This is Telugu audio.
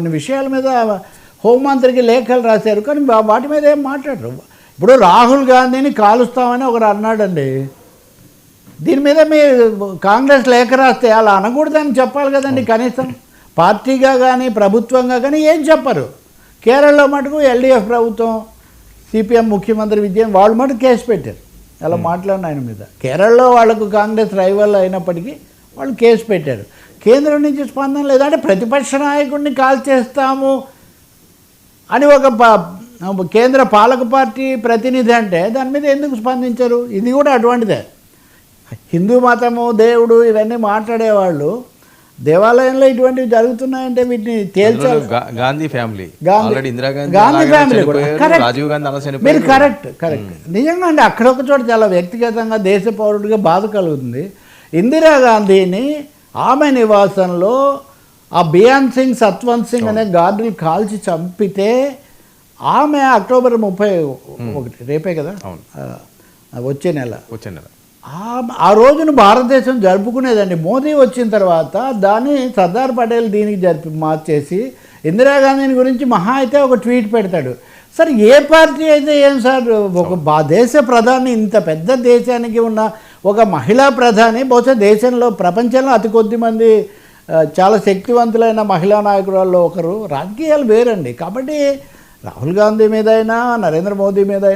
కొన్ని విషయాల మీద హోంమంత్రికి లేఖలు రాశారు కానీ వాటి మీద ఏం మాట్లాడరు. ఇప్పుడు రాహుల్ గాంధీని కాలుస్తామని ఒకరు అన్నాడండి. దీని మీద మీరు కాంగ్రెస్ లేఖ రాస్తే అలా అనకూడదని చెప్పాలి కదండి కనీసం. పార్టీగా కానీ ప్రభుత్వంగా కానీ ఏం చెప్పరు. కేరళలో మటుకు ఎల్డీఎఫ్ ప్రభుత్వం సిపిఎం ముఖ్యమంత్రి విజయం వాళ్ళు మటుకు కేసు పెట్టారు. అలా మాట్లాడిన ఆయన మీద. కేరళలో వాళ్ళకు కాంగ్రెస్ రైవల్ అయినప్పటికీ వాళ్ళు కేసు పెట్టారు. కేంద్రం నుంచి స్పందన లేదంటే ప్రతిపక్ష నాయకుడిని కాల్ చేస్తాము అని ఒక కేంద్ర పాలక పార్టీ ప్రతినిధి అంటే దాని మీద ఎందుకు స్పందించరు? ఇది కూడా అటువంటిదే. హిందూ మతము దేవుడు ఇవన్నీ మాట్లాడేవాళ్ళు దేవాలయంలో ఇటువంటివి జరుగుతున్నాయంటే వీటిని తేల్చాలి. గాంధీ ఫ్యామిలీ. గాంధీ- ఫ్యామిలీ. రాజీవ్ గాంధీ మీరు కరెక్ట్ కరెక్ట్ నిజంగా అండి అక్కడ ఒక చోట చాలా వ్యక్తిగతంగా దేశ పౌరుడిగా బాధ కలుగుతుంది. ఇందిరాగాంధీని ఆమె నివాసంలో ఆ బియాన్ సింగ్ సత్వంత్ సింగ్ అనే గార్డులు కాల్చి చంపితే ఆమె అక్టోబర్ ముప్పై ఒకటి రేపే కదా? వచ్చే నెల. వచ్చే నెల. ఆ- ఆ రోజును భారతదేశం జరుపుకునేదండి. మోదీ వచ్చిన తర్వాత దాన్ని సర్దార్ పటేల్ దీనికి జరిపి మార్చేసి ఇందిరాగాంధీని గురించి మహా అయితే ఒక ట్వీట్ పెడతాడు. సార్ ఏ పార్టీ అయితే ఏం సార్? ఒక దేశ ప్రధాని ఇంత పెద్ద దేశానికి ఉన్న ఒక మహిళా ప్రధాని బహుశా దేశంలో ప్రపంచంలో అతి కొద్ది మంది చాలా శక్తివంతులైన మహిళా నాయకురాల్లో ఒకరు. రాజకీయాలు వేరండి. కాబట్టి రాహుల్ గాంధీ మీద అయినా నరేంద్ర మోదీ మీద అయినా